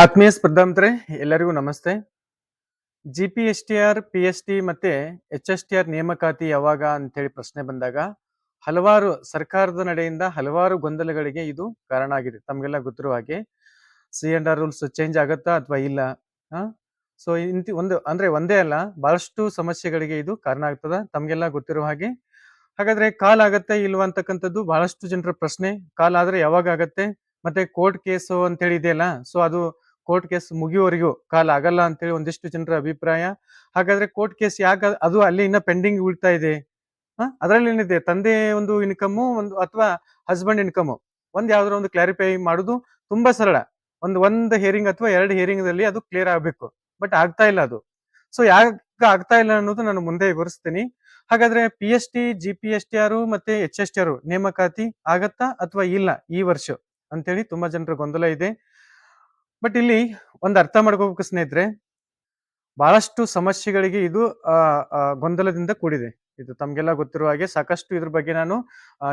ಆತ್ಮೀಯ ಸ್ಪರ್ಧಾಂತರೆ, ಎಲ್ಲರಿಗೂ ನಮಸ್ತೆ. G P S T R P S T ಮತ್ತೆ ಎಚ್ ಎಸ್ ಟಿ ಆರ್ ನೇಮಕಾತಿ ಯಾವಾಗ ಅಂತೇಳಿ ಪ್ರಶ್ನೆ ಬಂದಾಗ, ಹಲವಾರು ಸರ್ಕಾರದ ನಡೆಯಿಂದ ಹಲವಾರು ಗೊಂದಲಗಳಿಗೆ ಇದು ಕಾರಣ ಆಗಿದೆ. ತಮಗೆಲ್ಲ ಗೊತ್ತಿರುವ ಹಾಗೆ, C and R rules change ಆಗುತ್ತಾ ಅಥವಾ ಇಲ್ಲ? ಸೊ, ಇಂತಿ ಒಂದು, ಅಂದ್ರೆ ಒಂದೇ ಅಲ್ಲ, ಬಹಳಷ್ಟು ಸಮಸ್ಯೆಗಳಿಗೆ ಇದು ಕಾರಣ ಆಗ್ತದ. ತಮಗೆಲ್ಲ ಗೊತ್ತಿರುವ ಹಾಗೆ. ಹಾಗಾದ್ರೆ ಕಾಲ್ ಆಗತ್ತೆ ಇಲ್ವಾ ಅಂತಕ್ಕಂಥದ್ದು ಬಹಳಷ್ಟು ಜನರ ಪ್ರಶ್ನೆ. ಕಾಲ್ ಆದ್ರೆ ಯಾವಾಗ ಆಗತ್ತೆ? ಮತ್ತೆ ಕೋರ್ಟ್ ಕೇಸು ಅಂತೇಳಿ ಇದೆಯಲ್ಲ, ಸೊ ಅದು ಕೋರ್ಟ್ ಕೇಸ್ ಮುಗಿಯುವವರೆಗೂ ಕಾಲ ಆಗಲ್ಲ ಅಂತೇಳಿ ಒಂದಿಷ್ಟು ಜನರ ಅಭಿಪ್ರಾಯ. ಹಾಗಾದ್ರೆ ಕೋರ್ಟ್ ಕೇಸ್ ಯಾಕೆ ಅದು ಅಲ್ಲಿ ಇನ್ನ ಪೆಂಡಿಂಗ್ ಉಳಿತಾ ಇದೆ. ಅದರಲ್ಲಿ ಏನಿದೆ? ತಂದೆ ಒಂದು ಇನ್ಕಮ್ ಒಂದು ಅಥವಾ ಹಸ್ಬೆಂಡ್ ಇನ್ಕಮ್ ಒಂದ್ ಯಾವ್ದಾರ ಒಂದು ಕ್ಲಾರಿಫೈ ಮಾಡುದು ತುಂಬಾ ಸರಳ. ಒಂದು, ಒಂದ್ ಹಿಯರಿಂಗ್ ಅಥವಾ ಎರಡು ಹಿಯರಿಂಗ್ ದಲ್ಲಿ ಅದು ಕ್ಲಿಯರ್ ಆಗ್ಬೇಕು. ಬಟ್ ಆಗ್ತಾ ಇಲ್ಲ ಅದು. ಸೊ ಯಾಕೆ ಆಗ್ತಾ ಇಲ್ಲ ಅನ್ನೋದು ನಾನು ಮುಂದೆ ವಿವರಿಸ್ತೀನಿ. ಹಾಗಾದ್ರೆ P S T G P S T R ಮತ್ತೆ ಎಚ್ ಎಸ್ ಟಿ ಆರು ನೇಮಕಾತಿ ಆಗತ್ತಾ ಅಥವಾ ಇಲ್ಲ ಈ ವರ್ಷ? ಅಂತೇಳಿ ತುಂಬಾ ಜನರ ಗೊಂದಲ ಇದೆ. ಬಟ್ ಇಲ್ಲಿ ಒಂದು ಅರ್ಥ ಮಾಡ್ಕೋಬೇಕು ಸ್ನೇಹಿತರೆ, ಬಹಳಷ್ಟು ಸಮಸ್ಯೆಗಳಿಗೆ ಇದು ಗೊಂದಲದಿಂದ ಕೂಡಿದೆ. ಇದು ತಮ್ಗೆಲ್ಲ ಗೊತ್ತಿರುವ ಹಾಗೆ ಸಾಕಷ್ಟು ಇದ್ರ ಬಗ್ಗೆ ನಾನು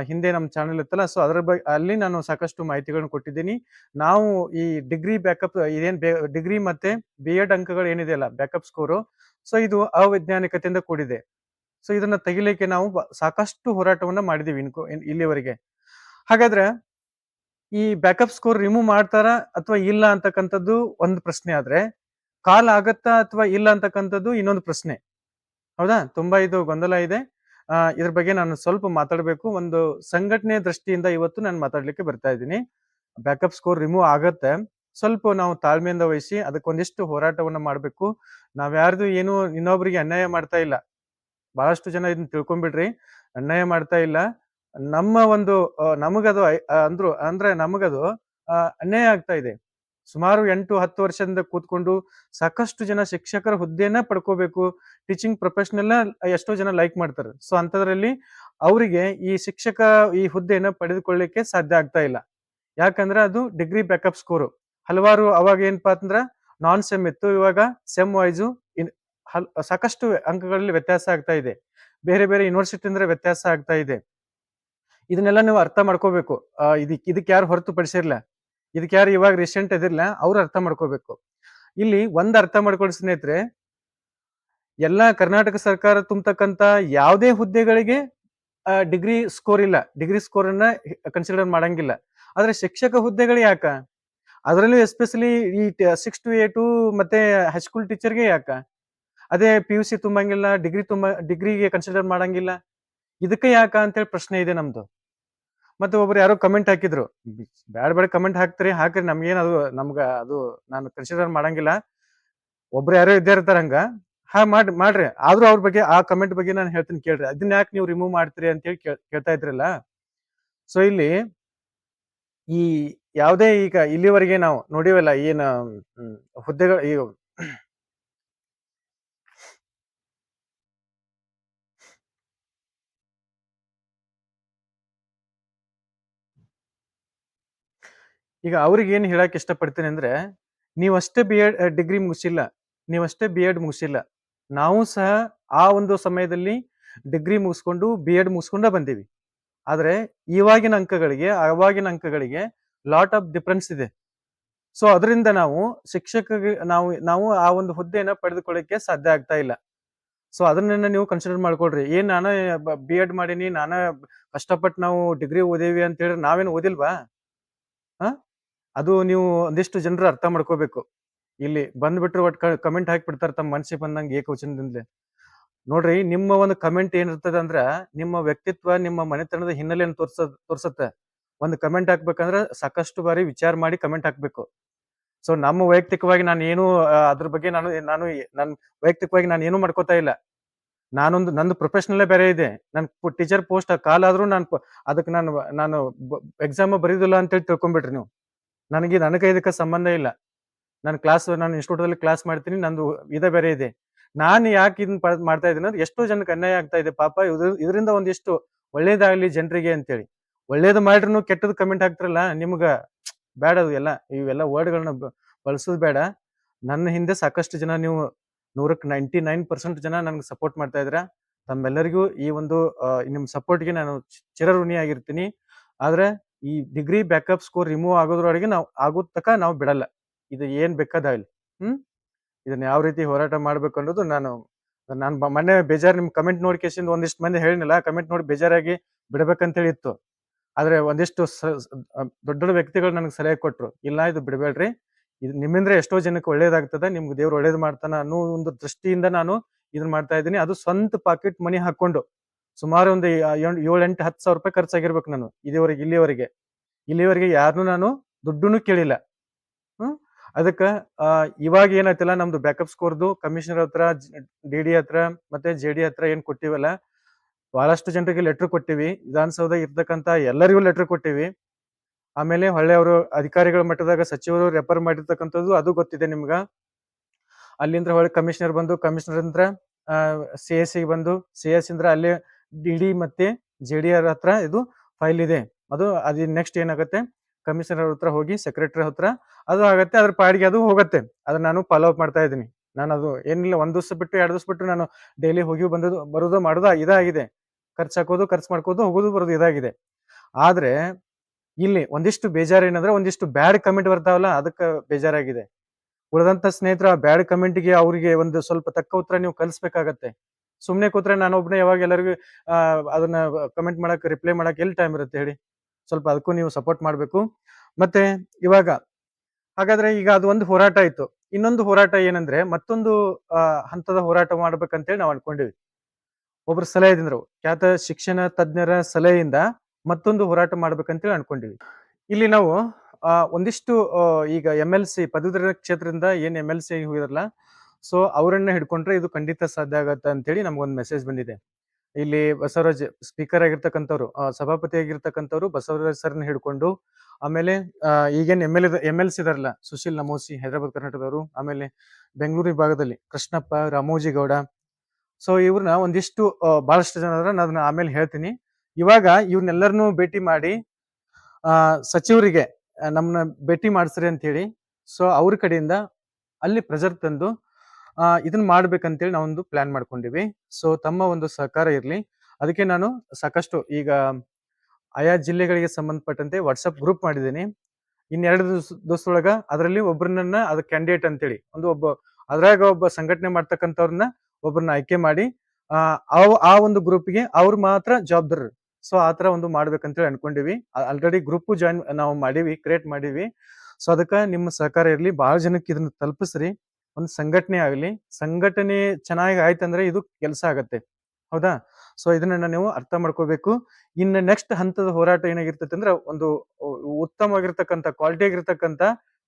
ಹಿಂದೆ ನಮ್ಮ ಚಾನೆಲ್ ಇತ್ತಲ್ಲ ಸೊ ಅದ್ರ ಬಗ್ಗೆ ಅಲ್ಲಿ ನಾನು ಸಾಕಷ್ಟು ಮಾಹಿತಿಗಳನ್ನು ಕೊಟ್ಟಿದ್ದೀನಿ. ನಾವು ಈ ಡಿಗ್ರಿ ಬ್ಯಾಕಪ್ ಇದೇನ್ ಡಿಗ್ರಿ ಮತ್ತೆ ಬಿ ಎಡ್ ಅಂಕಗಳು ಏನಿದೆಯಲ್ಲ ಬ್ಯಾಕಪ್ ಸ್ಕೋರು ಸೊ ಇದು ಅವೈಜ್ಞಾನಿಕತೆಯಿಂದ ಕೂಡಿದೆ. ಸೊ ಇದನ್ನ ತೆಗಿಲಿಕ್ಕೆ ನಾವು ಸಾಕಷ್ಟು ಹೋರಾಟವನ್ನ ಮಾಡಿದೀವಿ ಇನ್ಕೋ, ಇನ್- ಇಲ್ಲಿವರೆಗೆ. ಹಾಗಾದ್ರೆ ಈ ಬ್ಯಾಕಪ್ ಸ್ಕೋರ್ ರಿಮೂವ್ ಮಾಡ್ತಾರ ಅಥವಾ ಇಲ್ಲ ಅಂತಕ್ಕಂಥದ್ದು ಒಂದು ಪ್ರಶ್ನೆ ಆದ್ರೆ, ಕಾಲ್ ಆಗತ್ತಾ ಅಥವಾ ಇಲ್ಲ ಅಂತಕ್ಕಂಥದ್ದು ಇನ್ನೊಂದು ಪ್ರಶ್ನೆ. ಹೌದಾ? ತುಂಬಾ ಇದು ಗೊಂದಲ ಇದೆ. ಇದ್ರ ಬಗ್ಗೆ ನಾನು ಸ್ವಲ್ಪ ಮಾತಾಡಬೇಕು. ಒಂದು ಸಂಘಟನೆ ದೃಷ್ಟಿಯಿಂದ ಇವತ್ತು ನಾನು ಮಾತಾಡ್ಲಿಕ್ಕೆ ಬರ್ತಾ ಇದ್ದೀನಿ. ಬ್ಯಾಕಪ್ ಸ್ಕೋರ್ ರಿಮೂವ್ ಆಗತ್ತೆ. ಸ್ವಲ್ಪ ನಾವು ತಾಳ್ಮೆಯಿಂದ ವಹಿಸಿ ಅದಕ್ಕೊಂದಿಷ್ಟು ಹೋರಾಟವನ್ನ ಮಾಡ್ಬೇಕು. ನಾವ್ಯಾರ್ದು ಏನು ಇನ್ನೊಬ್ರಿಗೆ ಅನ್ಯಾಯ ಮಾಡ್ತಾ ಇಲ್ಲ. ಬಹಳಷ್ಟು ಜನ ಇದನ್ನ ತಿಳ್ಕೊಂಡ್ಬಿಡ್ರಿ. ಅನ್ಯಾಯ ಮಾಡ್ತಾ ಇಲ್ಲ. ನಮ್ಮ ಒಂದು ನಮಗದು ಅಂದ್ರು, ಅಂದ್ರೆ ನಮಗದು ಅನ್ಯಾಯ ಆಗ್ತಾ ಇದೆ. ಸುಮಾರು ಎಂಟು ಹತ್ತು ವರ್ಷದಿಂದ ಕೂತ್ಕೊಂಡು ಸಾಕಷ್ಟು ಜನ ಶಿಕ್ಷಕರ ಹುದ್ದೆನ ಪಡ್ಕೋಬೇಕು ಟೀಚಿಂಗ್ ಪ್ರೊಫೆಷನಲ್ ಎಷ್ಟೋ ಜನ ಲೈಕ್ ಮಾಡ್ತಾರೆ. ಸೊ ಅಂತದ್ರಲ್ಲಿ ಅವರಿಗೆ ಈ ಶಿಕ್ಷಕ ಈ ಹುದ್ದೆನ ಪಡೆದುಕೊಳ್ಳಿಕ್ಕೆ ಸಾಧ್ಯ ಆಗ್ತಾ ಇಲ್ಲ. ಯಾಕಂದ್ರೆ ಅದು ಡಿಗ್ರಿ ಬ್ಯಾಕಪ್ ಸ್ಕೋರು ಹಲವಾರು ಅವಾಗ ಏನಪ್ಪಾ ಅಂದ್ರೆ ನಾನ್ ಸೆಮ್ ಇತ್ತು, ಇವಾಗ ಸೆಮ್ ವೈಸು ಸಾಕಷ್ಟು ಅಂಕಗಳಲ್ಲಿ ವ್ಯತ್ಯಾಸ ಆಗ್ತಾ ಇದೆ. ಬೇರೆ ಬೇರೆ ಯೂನಿವರ್ಸಿಟಿ ಅಂದ್ರೆ ವ್ಯತ್ಯಾಸ ಆಗ್ತಾ ಇದೆ. ಇದನ್ನೆಲ್ಲ ನೀವು ಅರ್ಥ ಮಾಡ್ಕೋಬೇಕು. ಇದಕ್ಕೆ ಇದಕ್ ಇದಕ್ಕೆ ಯಾರು ಹೊರತುಪಡಿಸಿರ್ಲ ಇದಕ್ಕೆ ಯಾರು ಇವಾಗ ರೀಸೆಂಟ್ ಇದಿರ್ಲ ಅವ್ರು ಅರ್ಥ ಮಾಡ್ಕೋಬೇಕು. ಇಲ್ಲಿ ಒಂದ್ ಅರ್ಥ ಮಾಡ್ಕೊಳ್ಳಿ ಸ್ನೇಹಿತರೆ. ಎಲ್ಲಾ ಕರ್ನಾಟಕ ಸರ್ಕಾರ ತುಂಬತಕ್ಕಂತ ಯಾವುದೇ ಹುದ್ದೆಗಳಿಗೆ ಡಿಗ್ರಿ ಸ್ಕೋರ್ ಇಲ್ಲ. ಡಿಗ್ರಿ ಸ್ಕೋರ್ ಅನ್ನ ಕನ್ಸಿಡರ್ ಮಾಡಂಗಿಲ್ಲ. ಆದ್ರೆ ಶಿಕ್ಷಕ ಹುದ್ದೆಗಳು ಯಾಕ? ಅದರಲ್ಲೂ ಎಸ್ಪೆಷಲಿ ಈ ಸಿಕ್ಸ್ ಟು ಏಟು ಮತ್ತೆ ಹೈಸ್ಕೂಲ್ ಟೀಚರ್ಗೆ ಯಾಕ? ಅದೇ ಪಿ ಯು ಸಿ ತುಂಬಂಗಿಲ್ಲ ಡಿಗ್ರಿ ತುಂಬ ಡಿಗ್ರಿಗೆ ಕನ್ಸಿಡರ್ ಮಾಡಂಗಿಲ್ಲ. ಇದಕ್ಕೆ ಯಾಕ ಅಂತೇಳಿ ಪ್ರಶ್ನೆ ಇದೆ ನಮ್ದು. ಮತ್ತೆ ಒಬ್ರು ಯಾರೋ ಕಮೆಂಟ್ ಹಾಕಿದ್ರು. ಬ್ಯಾಡ ಬೇಡ ಕಮೆಂಟ್ ಹಾಕ್ತಾರೆ, ಹಾಕ್ರಿ ನಮ್ಗೇನ್ ಅದು ನಮ್ಗ ಅದು ನಾನು ಕನ್ಸಿಡರ್ ಮಾಡಂಗಿಲ್ಲ. ಒಬ್ರು ಯಾರೋ ಇದ್ದೇ ಇರ್ತಾರ ಹಂಗ. ಹಾ, ಮಾಡಿ, ಮಾಡ್ರಿ. ಆದ್ರೂ ಅವ್ರ ಬಗ್ಗೆ, ಆ ಕಮೆಂಟ್ ಬಗ್ಗೆ ನಾನು ಹೇಳ್ತೀನಿ ಕೇಳ್ರಿ. ಅದನ್ನ ಯಾಕೆ ನೀವು ರಿಮೂವ್ ಮಾಡ್ತೀರಿ ಅಂತ ಹೇಳಿ ಕೇಳ್ತಾ ಇದ್ರಲ್ಲ. ಸೊ ಇಲ್ಲಿ ಈ, ಯಾವುದೇ ಈಗ ಇಲ್ಲಿವರೆಗೆ ನಾವು ನೋಡಿವಲ್ಲ, ಏನ್ ಹುದ್ದೆಗಳು ಈ ಈಗ ಅವ್ರಿಗೆ ಏನು ಹೇಳಕ್ ಇಷ್ಟಪಡ್ತೀನಿ ಅಂದ್ರೆ ನೀವಷ್ಟೇ ಬಿ ಎಡ್ ಡಿಗ್ರಿ ಮುಗಿಸಿಲ್ಲ ನೀವಷ್ಟೇ ಬಿ ಎಡ್ ಮುಗಿಸಿಲ್ಲ, ನಾವು ಸಹ ಆ ಒಂದು ಸಮಯದಲ್ಲಿ ಡಿಗ್ರಿ ಮುಗಿಸ್ಕೊಂಡು ಬಿ ಎಡ್ ಮುಗಿಸ್ಕೊಂಡೇ ಬಂದೀವಿ. ಆದ್ರೆ ಇವಾಗಿನ ಅಂಕಗಳಿಗೆ, ಅವಾಗಿನ ಅಂಕಗಳಿಗೆ ಲಾಟ್ ಆಫ್ ಡಿಫ್ರೆನ್ಸ್ ಇದೆ. ಸೊ ಅದರಿಂದ ನಾವು ಶಿಕ್ಷಕ ನಾವು ನಾವು ಆ ಒಂದು ಹುದ್ದೆಯನ್ನು ಪಡೆದುಕೊಳ್ಳಕ್ಕೆ ಸಾಧ್ಯ ಆಗ್ತಾ ಇಲ್ಲ. ಸೊ ಅದನ್ನ ನೀವು ಕನ್ಸಿಡರ್ ಮಾಡ್ಕೊಳ್ರಿ. ಏನ್ ನಾನು ಬಿ ಎಡ್ ಮಾಡೀನಿ, ನಾನ ಕಷ್ಟಪಟ್ಟು ನಾವು ಡಿಗ್ರಿ ಓದೇವಿ ಅಂತ ಹೇಳಿದ್ರೆ ನಾವೇನು ಓದಿಲ್ವಾ? ಹಾ? ಅದು ನೀವು ಒಂದಿಷ್ಟು ಜನರು ಅರ್ಥ ಮಾಡ್ಕೋಬೇಕು. ಇಲ್ಲಿ ಬಂದ್ಬಿಟ್ರೆ ಒಟ್ ಕಮೆಂಟ್ ಹಾಕ್ಬಿಡ್ತಾರೆ ತಮ್ಮ ಮನಸ್ಸಿಗೆ ಬಂದಂಗೆ ಏಕವಚನದಿಂದಲೇ. ನೋಡ್ರಿ, ನಿಮ್ಮ ಒಂದು ಕಮೆಂಟ್ ಏನಿರ್ತದೆ ಅಂದ್ರ, ನಿಮ್ಮ ವ್ಯಕ್ತಿತ್ವ, ನಿಮ್ಮ ಮನೆತನದ ಹಿನ್ನೆಲೆಯನ್ನು ತೋರ್ಸ, ತೋರ್ಸತ್ತೆ. ಒಂದು ಕಮೆಂಟ್ ಹಾಕ್ಬೇಕಂದ್ರೆ ಸಾಕಷ್ಟು ಬಾರಿ ವಿಚಾರ ಮಾಡಿ ಕಮೆಂಟ್ ಹಾಕ್ಬೇಕು. ಸೊ ನಮ್ಮ ವೈಯಕ್ತಿಕವಾಗಿ ನಾನು ಏನು ಅದ್ರ ಬಗ್ಗೆ ನಾನು ನಾನು ನನ್ನ ವೈಯಕ್ತಿಕವಾಗಿ ನಾನು ಏನು ಮಾಡ್ಕೋತಾ ಇಲ್ಲ. ನಾನೊಂದು, ನಂದು ಪ್ರೊಫೆಷನಲ್ಲೇ ಬೇರೆ ಇದೆ. ನನ್ ಟೀಚರ್ ಪೋಸ್ಟ್ ಕಾಲಾದ್ರೂ ನಾನು ಅದಕ್ಕೆ ನಾನು ನಾನು ಎಕ್ಸಾಮ್ ಬರೀದಿಲ್ಲ ಅಂತೇಳಿ ತಿಳ್ಕೊಂಬಿಟ್ರಿ ನೀವು. ನನಗೆ ನನಗೆ ಇದಕ್ಕೆ ಸಂಬಂಧ ಇಲ್ಲ. ನಾನು ಕ್ಲಾಸ್ ನಾನು ಇನ್ಸ್ಟಿಟ್ಯೂಟ್ ಅಲ್ಲಿ ಕ್ಲಾಸ್ ಮಾಡ್ತೀನಿ, ನಂದು ಇದೇ ಬೇರೆ ಇದೆ. ನಾನು ಯಾಕೆ ಇದನ್ನ ಮಾಡ್ತಾ ಇದ್ದೀನಿ ಅಂದ್ರೆ ಎಷ್ಟೋ ಜನಕ್ಕೆ ಅನ್ಯಾಯ ಆಗ್ತಾ ಇದೆ. ಪಾಪ ಇದ್ರ ಇದರಿಂದ ಒಂದಿಷ್ಟು ಒಳ್ಳೇದಾಗ್ಲಿ ಜನರಿಗೆ ಅಂತೇಳಿ. ಒಳ್ಳೇದು ಮಾಡ್ರೂ ಕೆಟ್ಟದ್ ಕಮೆಂಟ್ ಹಾಕ್ತಿರಲ್ಲ, ನಿಮ್ಗ ಬೇಡ ಅದು ಎಲ್ಲ, ಇವೆಲ್ಲ ವರ್ಡ್ಗಳನ್ನ ಬಳಸೋದು ಬೇಡ. ನನ್ನ ಹಿಂದೆ ಸಾಕಷ್ಟು ಜನ ನೀವು ನೂರಕ್ಕೆ ನೈಂಟಿ ನೈನ್ ಪರ್ಸೆಂಟ್ ಜನ ನನಗೆ ಸಪೋರ್ಟ್ ಮಾಡ್ತಾ ಇದ್ರ ತಮ್ಮೆಲ್ಲರಿಗೂ ಈ ಒಂದು ನಿಮ್ಮ ನಿಮ್ ಸಪೋರ್ಟ್ಗೆ ನಾನು ಚಿರಋಣಿ ಚಿರಋಣಿಯಾಗಿರ್ತೀನಿ. ಆದ್ರೆ ಈ ಡಿಗ್ರಿ ಬ್ಯಾಕಪ್ ಸ್ಕೋರ್ ರಿಮೂವ್ ಆಗೋದ್ರೊಳಗೆ ನಾವು, ಆಗೋ ತಕ ನಾವು ಬಿಡಲ್ಲ. ಇದು ಏನ್ ಬೇಕಾದಾಗಲಿ ಹ್ಮ್? ಇದನ್ನ ಯಾವ ರೀತಿ ಹೋರಾಟ ಮಾಡ್ಬೇಕು ಅನ್ನೋದು ನಾನು ನಾನು ಮೊನ್ನೆ ಬೇಜಾರ್ ನಿಮ್ ಕಮೆಂಟ್ ನೋಡಿ ಕೇಸಿಂದ ಒಂದಿಷ್ಟು ಮಂದಿ ಹೇಳಿನಲ್ಲ ಕಮೆಂಟ್ ನೋಡಿ ಬೇಜಾರಾಗಿ ಬಿಡ್ಬೇಕಂತೇಳಿ ಇತ್ತು. ಆದ್ರೆ ಒಂದಿಷ್ಟು ದೊಡ್ಡ ದೊಡ್ಡ ವ್ಯಕ್ತಿಗಳು ನನಗೆ ಸಲಹೆ ಕೊಟ್ರು, ಇಲ್ಲ ಇದು ಬಿಡಬೇಡ್ರಿ. ಇದು ನಿಮ್ಮಿಂದ ಎಷ್ಟೋ ಜನಕ್ಕೆ ಒಳ್ಳೇದಾಗ್ತದೆ, ನಿಮ್ಗೆ ದೇವ್ರು ಒಳ್ಳೇದು ಮಾಡ್ತಾನ ಅನ್ನೋ ಒಂದು ದೃಷ್ಟಿಯಿಂದ ನಾನು ಇದನ್ನ ಮಾಡ್ತಾ ಇದ್ದೀನಿ. ಅದು ಸ್ವಂತ ಪಾಕೆಟ್ ಮನಿ ಹಾಕೊಂಡು ಸುಮಾರು ಒಂದು ಏಳು ಎಂಟು ಹತ್ತು ಸಾವಿರ ರೂಪಾಯಿ ಖರ್ಚಾಗಿರ್ಬೇಕು ನಾನು ಇದೇವರೆಗೆ ಇಲ್ಲಿವರೆಗೆ. ಇಲ್ಲಿವರೆಗೆ ಯಾರನ್ನೂ ನಾನು ದುಡ್ಡನ್ನು ಕೇಳಿಲ್ಲ. ಹ್ಮ್? ಅದಕ್ಕ ಇವಾಗ ಏನಾಯ್ತಲ್ಲ, ನಮ್ದು ಬ್ಯಾಕಪ್ ಸ್ಕೋರ್ದು, ಕಮಿಷನರ್ ಹತ್ರ ಡಿ ಡಿ ಹತ್ರ, ಮತ್ತೆ ಜೆ ಡಿ ಹತ್ರ ಏನ್ ಕೊಟ್ಟಿವಲ್ಲ, ಬಹಳಷ್ಟು ಜನರಿಗೆ ಲೆಟರ್ ಕೊಟ್ಟಿವಿ. ವಿಧಾನಸೌಧ ಇರ್ತಕ್ಕಂತ ಎಲ್ಲರಿಗೂ ಲೆಟರ್ ಕೊಟ್ಟಿವಿ. ಆಮೇಲೆ ಹೊಳ್ಳೆ ಅವರು ಅಧಿಕಾರಿಗಳ ಮಟ್ಟದಾಗ ಸಚಿವರು ರೆಫರ್ ಮಾಡಿರ್ತಕ್ಕಂಥದ್ದು ಅದು ಗೊತ್ತಿದೆ ನಿಮ್ಗ. ಅಲ್ಲಿಂದ ಹೊಳ್ಳಿ ಕಮಿಷನರ್ ಬಂದು, ಕಮಿಷನರ್ ಅಂದ್ರ ಸಿ ಎಸ್ ಸಿ ಬಂದು, ಸಿ ಎಸ್ ಅಲ್ಲಿ ಡಿ ಡಿ ಮತ್ತೆ ಜೆ ಡಿ ಆರ್ ಹತ್ರ ಇದು ಫೈಲ್ ಇದೆ. ಅದು ಅದು ನೆಕ್ಸ್ಟ್ ಏನಾಗುತ್ತೆ? ಕಮಿಷನರ್ ಹತ್ರ ಹೋಗಿ ಸೆಕ್ರೆಟರಿ ಹತ್ರ ಅದು ಆಗತ್ತೆ, ಅದ್ರ ಪಾಡಿಗೆ ಅದು ಹೋಗುತ್ತೆ. ಅದನ್ನ ನಾನು ಫಾಲೋ ಅಪ್ ಮಾಡ್ತಾ ಇದ್ದೀನಿ. ನಾನು ಅದು ಏನಿಲ್ಲ, ಒಂದ್ ದಿವಸ ಬಿಟ್ಟು, ಎರಡು ದಿವಸ ಬಿಟ್ಟು ನಾನು ಡೈಲಿ ಹೋಗಿ ಬಂದದ್ದು, ಬರೋದು, ಮಾಡೋದು ಇದಾಗಿದೆ. ಖರ್ಚು ಹಾಕೋದು, ಖರ್ಚು ಮಾಡ್ಕೋದು, ಹೋಗೋದು, ಬರೋದು ಇದಾಗಿದೆ. ಆದ್ರೆ ಇಲ್ಲಿ ಒಂದಿಷ್ಟು ಬೇಜಾರು ಏನಂದ್ರೆ, ಒಂದಿಷ್ಟು ಬ್ಯಾಡ್ ಕಮೆಂಟ್ ಬರ್ತಾವಲ್ಲ, ಅದಕ್ಕೆ ಬೇಜಾರಾಗಿದೆ. ಉಳಿದಂತ ಸ್ನೇಹಿತರ ಬ್ಯಾಡ್ ಕಮೆಂಟ್ಗೆ ಅವರಿಗೆ ಒಂದು ಸ್ವಲ್ಪ ತಕ್ಕ ಉತ್ತರ ನೀವು ಕಲಿಸ್ಬೇಕಾಗತ್ತೆ. ಸುಮ್ನೆ ಕೂತ್ರೆ ನಾನು ಒಬ್ಬನೇ ಯಾವಾಗ ಎಲ್ಲರಿಗೂ ಅದನ್ನ ಕಮೆಂಟ್ ಮಾಡಕ್ ರಿಪ್ಲೈ ಮಾಡಕ್ ಎಲ್ಲಿ ಟೈಮ್ ಇರುತ್ತೆ ಹೇಳಿ? ಸ್ವಲ್ಪ ಅದಕ್ಕೂ ನೀವು ಸಪೋರ್ಟ್ ಮಾಡ್ಬೇಕು. ಮತ್ತೆ ಇವಾಗ, ಹಾಗಾದ್ರೆ ಈಗ ಅದು ಒಂದು ಹೋರಾಟ ಇತ್ತು ಇನ್ನೊಂದು ಹೋರಾಟ ಏನಂದ್ರೆ, ಮತ್ತೊಂದು ಹಂತದ ಹೋರಾಟ ಮಾಡ್ಬೇಕಂತೇಳಿ ನಾವು ಅನ್ಕೊಂಡಿವಿ. ಒಬ್ಬರ ಸಲಹೆ ಇದ್ರು ಖ್ಯಾತ ಶಿಕ್ಷಣ ತಜ್ಞರ ಸಲಹೆಯಿಂದ ಮತ್ತೊಂದು ಹೋರಾಟ ಮಾಡ್ಬೇಕಂತೇಳಿ ಅನ್ಕೊಂಡಿವಿ. ಇಲ್ಲಿ ನಾವು ಒಂದಿಷ್ಟು ಈಗ ಎಂ ಎಲ್ ಸಿ ಪದವೀಧರ ಕ್ಷೇತ್ರದಿಂದ ಏನ್ ಎಂ ಎಲ್ ಸಿ ಹೋಗಿದಾರಲ್ಲ ಸೊ ಅವರನ್ನ ಹಿಡ್ಕೊಂಡ್ರೆ ಇದು ಖಂಡಿತ ಸಾಧ್ಯ ಆಗತ್ತೆ ಅಂತೇಳಿ ನಮ್ಗೊಂದು ಮೆಸೇಜ್ ಬಂದಿದೆ. ಇಲ್ಲಿ ಬಸವರಾಜ್ ಸ್ಪೀಕರ್ ಆಗಿರ್ತಕ್ಕಂಥವ್ರು ಸಭಾಪತಿ ಆಗಿರ್ತಕ್ಕಂಥವ್ರು ಬಸವರಾಜ್ ಸರ್ನ ಹಿಡ್ಕೊಂಡು ಆಮೇಲೆ ಈಗೇನು M L M L C ಇದಾರಲ್ಲ ಸುಶೀಲ್ ನಮೋಸಿ ಹೈದರಾಬಾದ್ ಕರ್ನಾಟಕದವರು ಆಮೇಲೆ ಬೆಂಗಳೂರು ವಿಭಾಗದಲ್ಲಿ ಕೃಷ್ಣಪ್ಪ ರಾಮೋಜಿ ಗೌಡ. ಸೊ ಇವ್ರನ್ನ ಒಂದಿಷ್ಟು ಬಹಳಷ್ಟು ಜನ ಅದಾರ, ನಾನ್ ಅದನ್ನ ಆಮೇಲೆ ಹೇಳ್ತೀನಿ. ಇವಾಗ ಇವ್ರನ್ನೆಲ್ಲರನ್ನೂ ಭೇಟಿ ಮಾಡಿ ಸಚಿವರಿಗೆ ನಮ್ಮನ್ನ ಭೇಟಿ ಮಾಡಿಸ್ರಿ ಅಂತ ಹೇಳಿ ಸೊ ಅವ್ರ ಕಡೆಯಿಂದ ಅಲ್ಲಿ ಪ್ರೆಜರ್ ತಂದು ಇದನ್ನ ಮಾಡ್ಬೇಕಂತೇಳಿ ನಾವೊಂದು ಪ್ಲಾನ್ ಮಾಡ್ಕೊಂಡಿವಿ. ಸೊ ತಮ್ಮ ಒಂದು ಸಹಕಾರ ಇರಲಿ. ಅದಕ್ಕೆ ನಾನು ಸಾಕಷ್ಟು ಈಗ ಆಯಾ ಜಿಲ್ಲೆಗಳಿಗೆ ಸಂಬಂಧಪಟ್ಟಂತೆ ವಾಟ್ಸಪ್ ಗ್ರೂಪ್ ಮಾಡಿದ್ದೀನಿ. ಇನ್ನೆರಡು ದಿವಸ, ದಿವಸದೊಳಗ ಅದರಲ್ಲಿ ಒಬ್ಬರನ್ನ ಅದು ಕ್ಯಾಂಡಿಡೇಟ್ ಅಂತೇಳಿ, ಒಂದು ಒಬ್ಬ, ಅದ್ರಾಗ ಒಬ್ಬ ಸಂಘಟನೆ ಮಾಡ್ತಕ್ಕಂಥವ್ರನ್ನ ಒಬ್ಬರನ್ನ ಆಯ್ಕೆ ಮಾಡಿ, ಆ ಒಂದು ಗ್ರೂಪ್ಗೆ ಅವ್ರು ಮಾತ್ರ ಜವಾಬ್ದಾರರು ಸೊ ಆ ತರ ಒಂದು ಮಾಡ್ಬೇಕಂತೇಳಿ ಅನ್ಕೊಂಡಿವಿ. ಆಲ್ರೆಡಿ ಗ್ರೂಪ್ ಜಾಯಿನ್ ನಾವು ಮಾಡೀವಿ ಕ್ರಿಯೇಟ್ ಮಾಡೀವಿ. ಸೊ ಅದಕ್ಕೆ ನಿಮ್ಮ ಸಹಕಾರ ಇರಲಿ. ಬಹಳ ಜನಕ್ಕೆ ಇದನ್ನ ತಲುಪಿಸ್ರಿ. ಒಂದು ಸಂಘಟನೆ ಆಗಲಿ, ಸಂಘಟನೆ ಚೆನ್ನಾಗಿ ಆಯ್ತಂದ್ರೆ ಇದು ಕೆಲಸ ಆಗತ್ತೆ. ಹೌದಾ? ಸೊ ಇದನ್ನ ನೀವು ಅರ್ಥ ಮಾಡ್ಕೋಬೇಕು. ಇನ್ನು ನೆಕ್ಸ್ಟ್ ಹಂತದ ಹೋರಾಟ ಏನಾಗಿರ್ತೈತೆ ಅಂದ್ರೆ ಒಂದು ಉತ್ತಮ ಉತ್ತಮವಾಗಿರ್ತಕ್ಕಂಥ ಕ್ವಾಲಿಟಿ ಆಗಿರ್ತಕ್ಕಂಥ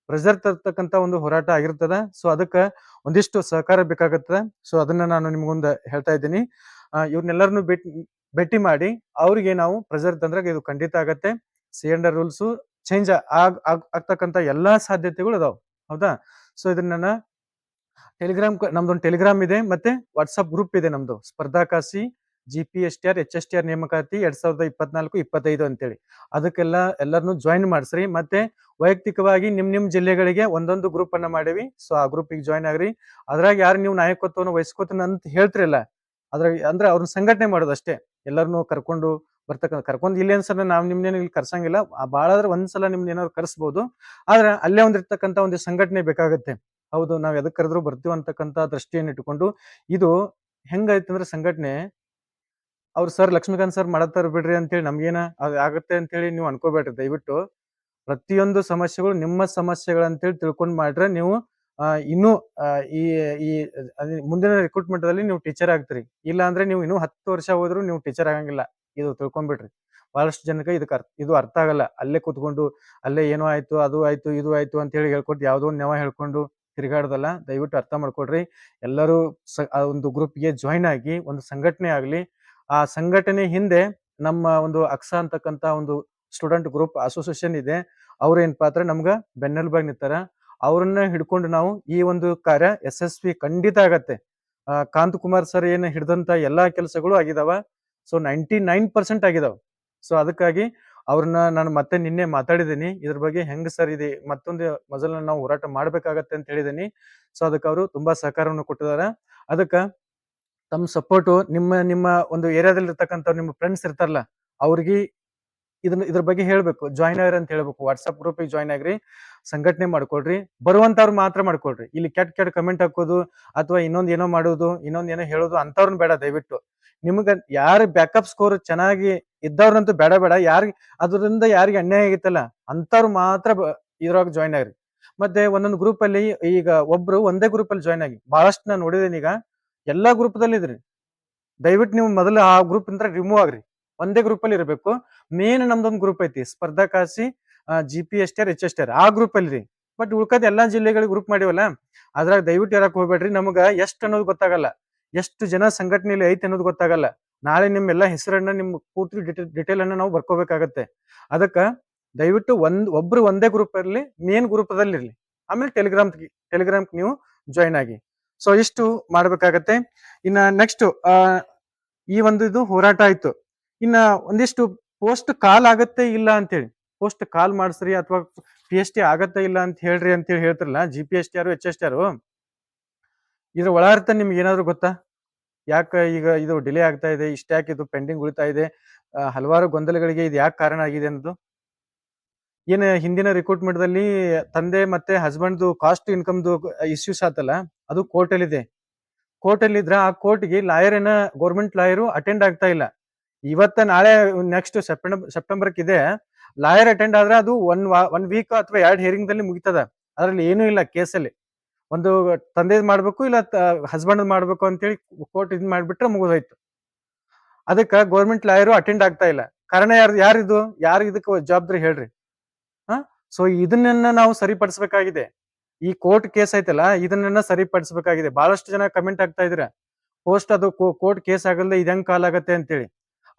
ಪ್ರೆಸರ್ ತರ್ತಕ್ಕಂಥ ಒಂದು ಹೋರಾಟ ಆಗಿರ್ತದ. ಸೊ ಅದಕ್ಕೆ ಒಂದಿಷ್ಟು ಸಹಕಾರ ಬೇಕಾಗತ್ತದ. ಸೊ ಅದನ್ನ ನಾನು ನಿಮ್ಗೊಂದು ಹೇಳ್ತಾ ಇದ್ದೀನಿ. ಇವ್ರನ್ನೆಲ್ಲರನ್ನು ಭೇಟಿ ಭೇಟಿ ಮಾಡಿ ಅವ್ರಿಗೆ ನಾವು ಪ್ರೆಸರ್ ತಂದ್ರೆ ಇದು ಖಂಡಿತ ಆಗತ್ತೆ. ಸಿ ಅಂಡ್ ರೂಲ್ಸ್ ಚೇಂಜ್ ಆಗ್, ಆಗ್- ಆಗ್ತಕ್ಕಂಥ ಎಲ್ಲಾ ಸಾಧ್ಯತೆಗಳು ಅದಾವ. ಹೌದಾ? ಸೊ ಇದನ್ನ ನಾನು ಟೆಲಿಗ್ರಾಮ್ ನಮ್ದೊಂದು ಟೆಲಿಗ್ರಾಮ್ ಇದೆ, ಮತ್ತೆ ವಾಟ್ಸಪ್ ಗ್ರೂಪ್ ಇದೆ ನಮ್ದು. Spardhakashi G P S T R H S T R ನೇಮಕಾತಿ ಎರಡ್ ಸಾವಿರದ ಇಪ್ಪತ್ನಾಲ್ಕು, ಇಪ್ಪತ್ತೈದು ಅಂತೇಳಿ. ಅದಕ್ಕೆಲ್ಲ ಎಲ್ಲರನ್ನು ಜಾಯಿನ್ ಮಾಡಿಸ್ರಿ. ಮತ್ತೆ ವೈಯಕ್ತಿಕವಾಗಿ ನಿಮ್ ನಿಮ್ ಜಿಲ್ಲೆಗಳಿಗೆ ಒಂದೊಂದು ಗ್ರೂಪ್ ಅನ್ನ ಮಾಡೀವಿ. ಸೊ ಆ ಗ್ರೂಪಿಗೆ ಜಾಯಿನ್ ಆಗ್ರಿ. ಅದ್ರಾಗ ಯಾರು ನೀವು ನಾಯಕತ್ವವನ್ನು ವಹಿಸ್ಕೋತೀನಿ ಅಂತ ಹೇಳ್ತಿರಲ್ಲ, ಅದ್ರಾಗ ಅಂದ್ರೆ ಅವ್ರನ್ನ ಸಂಘಟನೆ ಮಾಡೋದು ಅಷ್ಟೇ. ಎಲ್ಲರನ್ನು ಕರ್ಕೊಂಡು ಬರ್ತಕ್ಕ, ಕರ್ಕೊಂಡು ಇಲ್ಲಿ ಅನ್ಸಲ್ಲ ನಾವ್ ನಿಮ್ನೇನು ಇಲ್ಲಿ ಕರ್ಸಂಗಿಲ್ಲ. ಭಾಳ ಆದ್ರೆ ಒಂದ್ಸಲ ನಿಮ್ನ ಏನಾದ್ರು ಕರ್ಸ್ಬೋದು. ಆದ್ರೆ ಅಲ್ಲೇ ಒಂದಿರ್ತಕ್ಕಂಥ ಒಂದು ಸಂಘಟನೆ ಬೇಕಾಗತ್ತೆ. ಹೌದು, ನಾವು ಎದಕ್ ಕರೆದ್ರು ಬರ್ತೀವಿ ಅಂತಕ್ಕಂಥ ದೃಷ್ಟಿಯನ್ನು ಇಟ್ಟುಕೊಂಡು ಇದು ಹೆಂಗಾಯ್ತು ಅಂದ್ರೆ ಸಂಘಟನೆ ಅವ್ರು ಸರ್ ಲಕ್ಷ್ಮೀಕಾಂತ್ ಸರ್ ಮಾಡತ್ತಾರ ಬಿಡ್ರಿ ಅಂತೇಳಿ ನಮ್ಗೇನ ಅದ್ ಆಗತ್ತೆ ಅಂತೇಳಿ ನೀವು ಅನ್ಕೋಬೇಡ್ರಿ ದಯವಿಟ್ಟು ಪ್ರತಿಯೊಂದು ಸಮಸ್ಯೆಗಳು ನಿಮ್ಮ ಸಮಸ್ಯೆಗಳಂತೇಳಿ ತಿಳ್ಕೊಂಡ್ ಮಾಡ್ರೆ ನೀವು ಇನ್ನೂ ಈ ಈ ಮುಂದಿನ ರಿಕ್ರೂಟ್ಮೆಂಟ್ ಅಲ್ಲಿ ನೀವು ಟೀಚರ್ ಆಗ್ತೀರಿ. ಇಲ್ಲ ಅಂದ್ರೆ ನೀವು ಇನ್ನೂ ಹತ್ತು ವರ್ಷ ಹೋದ್ರು ನೀವು ಟೀಚರ್ ಆಗಂಗಿಲ್ಲ. ಇದು ತಿಳ್ಕೊಂಡ್ಬಿಡ್ರಿ ಬಹಳಷ್ಟು ಜನಕ್ಕೆ ಇದಕ್ಕೆ ಅರ್ಥ ಇದು ಅರ್ಥ ಆಗಲ್ಲ. ಅಲ್ಲೇ ಕೂತ್ಕೊಂಡು, ಅಲ್ಲೇ ಏನೋ ಆಯ್ತು, ಅದು ಆಯ್ತು, ಇದು ಆಯ್ತು ಅಂತ ಹೇಳಿ ಹೇಳ್ಕೊಟ್ಟು ಯಾವುದೋ ನೆವ ಹೇಳ್ಕೊಂಡು ತಿರುಗಾಡ್ದಲ್ಲ, ದಯವಿಟ್ಟು ಅರ್ಥ ಮಾಡ್ಕೊಡ್ರಿ ಎಲ್ಲರೂ ಸ ಒಂದು ಗ್ರೂಪ್ಗೆ ಜಾಯಿನ್ ಆಗಿ, ಒಂದು ಸಂಘಟನೆ ಆಗಲಿ, ಆ ಸಂಘಟನೆ ಹಿಂದೆ ನಮ್ಮ ಒಂದು ಅಕ್ಸಾ ಅಂತಕ್ಕಂಥ ಒಂದು ಸ್ಟೂಡೆಂಟ್ ಗ್ರೂಪ್ ಅಸೋಸಿಯೇಷನ್ ಇದೆ. ಅವ್ರೇನಪ್ಪ ಪಾತ್ರ? ನಮ್ಗೆ ಬೆನ್ನೆಲುಬಾಗಿ ನಿಂತಾರ. ಅವ್ರನ್ನ ಹಿಡ್ಕೊಂಡು ನಾವು ಈ ಒಂದು ಕಾರ್ಯ ಯಶಸ್ವಿ ಖಂಡಿತ ಆಗತ್ತೆ. ಕಾಂತ್ ಕುಮಾರ್ ಸರ್ ಏನು ಹಿಡ್ದಂತ ಎಲ್ಲಾ ಕೆಲಸಗಳು ಆಗಿದಾವ. ಸೊ ನೈಂಟಿ ನೈನ್ ಪರ್ಸೆಂಟ್ ಆಗಿದಾವ. ಸೊ, ಅದಕ್ಕಾಗಿ ಅವ್ರನ್ನ ನಾನು ಮತ್ತೆ ನಿನ್ನೆ ಮಾತಾಡಿದ್ದೀನಿ. ಇದ್ರ ಬಗ್ಗೆ ಹೆಂಗ್ ಸರ್ ಇದೆ? ಮತ್ತೊಂದು ಮೊದಲನ್ನ ನಾವು ಹೋರಾಟ ಮಾಡ್ಬೇಕಾಗತ್ತೆ ಅಂತ ಹೇಳಿದೀನಿ ಸೊ ಅದಕ್ಕೆ ಅವರು ತುಂಬಾ ಸಹಕಾರವನ್ನು ಕೊಟ್ಟಿದ್ದಾರೆ. ಅದಕ್ಕ ತಮ್ಮ ಸಪೋರ್ಟು ನಿಮ್ಮ ನಿಮ್ಮ ಒಂದು ಏರಿಯಾದಲ್ಲಿ ಇರ್ತಕ್ಕಂಥ ನಿಮ್ಮ ಫ್ರೆಂಡ್ಸ್ ಇರ್ತಾರಲ್ಲ, ಅವ್ರಿಗೆ ಇದನ್ನ ಇದ್ರ ಬಗ್ಗೆ ಹೇಳ್ಬೇಕು. ಜಾಯ್ನ್ ಆಗ್ರಿ ಅಂತ ಹೇಳ್ಬೇಕು. ವಾಟ್ಸ್ಆಪ್ ಗ್ರೂಪ್ ಜಾಯ್ನ್ ಆಗ್ರಿ. ಸಂಘಟನೆ ಮಾಡ್ಕೊಳ್ರಿ. ಬರುವಂತವ್ರು ಮಾತ್ರ ಮಾಡ್ಕೊಳ್ರಿ. ಇಲ್ಲಿ ಕೆಟ್ಟ ಕೆಟ್ಟ ಕಮೆಂಟ್ ಹಾಕೋದು ಅಥವಾ ಇನ್ನೊಂದ್ ಏನೋ ಮಾಡೋದು, ಇನ್ನೊಂದ್ ಏನೋ ಹೇಳೋದು ಅಂತವ್ರನ್ನ ಬೇಡ ದಯವಿಟ್ಟು. ನಿಮ್ಗ ಯಾರು ಬ್ಯಾಕಪ್ ಸ್ಕೋರ್ ಚೆನ್ನಾಗಿ ಇದ್ದವ್ರಂತೂ ಬೇಡ ಬೇಡ. ಯಾರಿಗ್ ಅದರಿಂದ ಯಾರಿಗೆ ಅನ್ಯಾಯ ಆಗಿತ್ತಲ್ಲ ಅಂತವ್ರು ಮಾತ್ರ ಇದ್ರಾಗ ಜಾಯ್ನ್ ಆಗ್ರಿ. ಮತ್ತೆ ಒಂದೊಂದು ಗ್ರೂಪ್ ಅಲ್ಲಿ ಈಗ ಒಬ್ರು ಒಂದೇ ಗ್ರೂಪ್ ಅಲ್ಲಿ ಜಾಯ್ನ್ ಆಗಿ. ಬಹಳಷ್ಟು ನಾನು ನೋಡಿದೇನೆ ಈಗ. ಎಲ್ಲಾ ಗ್ರೂಪ್ ದಲ್ಲಿ ಇದ್ರಿ ದಯವಿಟ್ಟು ನೀವು ಮೊದಲು ಆ ಗ್ರೂಪ್ ಇಂದ ರಿಮೂವ್ ಆಗ್ರಿ. ಒಂದೇ ಗ್ರೂಪ್ ಅಲ್ಲಿ ಇರಬೇಕು. ಮೇನ್ ನಮ್ದೊಂದು ಗ್ರೂಪ್ ಐತಿ. Spardha Kashi G P S R H S R ಆ ಗ್ರೂಪ್ ಅಲ್ಲಿ ರೀ. ಬಟ್ ಉಳ್ಕದ ಎಲ್ಲಾ ಜಿಲ್ಲೆಗಳಿಗೆ ಗ್ರೂಪ್ ಮಾಡಿವಲ್ಲ, ಅದ್ರಾಗ ದಯವಿಟ್ಟು ಹೇಳಕ್ ಹೋಗ್ಬೇಡ್ರಿ? ನಮಗ ಎಷ್ಟು ಅನ್ನೋದು ಗೊತ್ತಾಗಲ್ಲ. ಎಷ್ಟು ಜನ ಸಂಘಟನೆಯಲ್ಲಿ ಐತಿ ಅನ್ನೋದು ಗೊತ್ತಾಗಲ್ಲ. ನಾಳೆ ನಿಮ್ಮೆಲ್ಲ ಹೆಸರನ್ನ ನಿಮ್ ಪೂರ್ತಿ ಡಿಟೇಲ್ ಅನ್ನ ನಾವು ಬರ್ಕೋಬೇಕಾಗತ್ತೆ. ಅದಕ್ಕ ದಯವಿಟ್ಟು ಒಂದ್, ಒಬ್ರು ಒಂದೇ ಗ್ರೂಪ್ ಇರಲಿ ಮೇನ್ ಗ್ರೂಪ್ ದಲ್ಲಿ ಇರ್ಲಿ. ಆಮೇಲೆ ಟೆಲಿಗ್ರಾಮ್ ಟೆಲಿಗ್ರಾಮ್ ನೀವು ಜಾಯ್ನ್ ಆಗಿ. ಸೊ ಇಷ್ಟು ಮಾಡ್ಬೇಕಾಗತ್ತೆ. ಇನ್ನ ನೆಕ್ಸ್ಟ್ ಈ ಒಂದು ಇದು ಹೋರಾಟ ಆಯ್ತು. ಇನ್ನ ಒಂದಿಷ್ಟು ಪೋಸ್ಟ್ ಕಾಲ್ ಆಗತ್ತೆ ಇಲ್ಲ ಅಂತೇಳಿ. ಪೋಸ್ಟ್ ಕಾಲ್ ಮಾಡಿಸ್ರಿ ಅಥವಾ ಪಿ ಎಚ್ ಟಿ ಆಗತ್ತೆ ಇಲ್ಲ ಅಂತ ಹೇಳ್ರಿ ಅಂತ ಹೇಳಿ ಹೇಳ್ತಾರಲ್ಲ G P S T R H S T R ಇದ್ರ ಒಳಾರ್ಥ ನಿಮ್ಗೆ ಏನಾದ್ರು ಗೊತ್ತಾ? ಯಾಕೆ ಈಗ ಇದು ಡಿಲೇ ಆಗ್ತಾ ಇದೆ ಇಷ್ಟ್ಯಾಕೆ ಇದು ಪೆಂಡಿಂಗ್ ಉಳಿತಾ ಇದೆ ಹಲವಾರು ಗೊಂದಲಗಳಿಗೆ ಇದು ಯಾಕೆ ಕಾರಣ ಆಗಿದೆ ಅನ್ನೋದು? ಏನು ಹಿಂದಿನ ರಿಕ್ರೂಟ್ಮೆಂಟ್ ದಲ್ಲಿ ತಂದೆ ಮತ್ತೆ ಹಸ್ಬೆಂಡ್ದು ಕಾಸ್ಟ್ ಇನ್ಕಮ್ದು ಇಶ್ಯೂಸ್ ಆತಲ್ಲ, ಅದು ಕೋರ್ಟಲ್ಲಿದೆ ಅಲ್ಲಿ ಇದೆ ಕೋರ್ಟ್ ಅಲ್ಲಿ ಇದ್ರ ಆ ಕೋರ್ಟ್ಗೆ ಲಾಯರ್ ಏನ ಗೌರ್ಮೆಂಟ್ ಲಾಯರು ಅಟೆಂಡ್ ಆಗ್ತಾ ಇಲ್ಲ. ಇವತ್ತ ನಾಳೆ ನೆಕ್ಸ್ಟ್ ಸೆಪ್ಟೆಂಬರ್ ಸೆಪ್ಟೆಂಬರ್ ಇದೆ ಲಾಯರ್ ಅಟೆಂಡ್ ಆದ್ರೆ ಅದು ಒನ್ ಒನ್ ವೀಕ್ ಅಥವಾ ಎರಡು ಹಿಯರಿಂಗ್ ದಲ್ಲಿ ಮುಗಿತದ. ಅದ್ರಲ್ಲಿ ಏನೂ ಇಲ್ಲ ಕೇಸಲ್ಲಿ. ಒಂದು ತಂದೆ ಮಾಡ್ಬೇಕು ಇಲ್ಲ ಹಸ್ಬೆಂಡ್ ಮಾಡ್ಬೇಕು ಅಂತೇಳಿ ಕೋರ್ಟ್ ಇದ್ ಮಾಡ್ಬಿಟ್ರೆ ಮುಗಿದೋಯ್ತು. ಅದಕ್ಕೆ ಗೌರ್ಮೆಂಟ್ ಲಾಯರು ಅಟೆಂಡ್ ಆಗ್ತಾ ಇಲ್ಲ. ಕಾರಣ ಯಾರು ಯಾರಿದು? ಯಾರು ಇದಕ್ಕೆ ಜವಾಬ್ದಾರಿ ಹೇಳ್ರಿ? ಹಾ? ಸೊ ಇದನ್ನ ನಾವು ಸರಿಪಡಿಸ್ಬೇಕಾಗಿದೆ. ಈ ಕೋರ್ಟ್ ಕೇಸ್ ಐತಲ್ಲ, ಇದನ್ನ ಸರಿಪಡಿಸ್ಬೇಕಾಗಿದೆ. ಬಹಳಷ್ಟು ಜನ ಕಮೆಂಟ್ ಆಗ್ತಾ ಇದ್ರ ಪೋಸ್ಟ್ ಅದು ಕೋರ್ಟ್ ಕೇಸ್ ಆಗಲ್ದೆ ಇದಂಗ್ ಕಾಲ್ ಆಗತ್ತೆ ಅಂತೇಳಿ.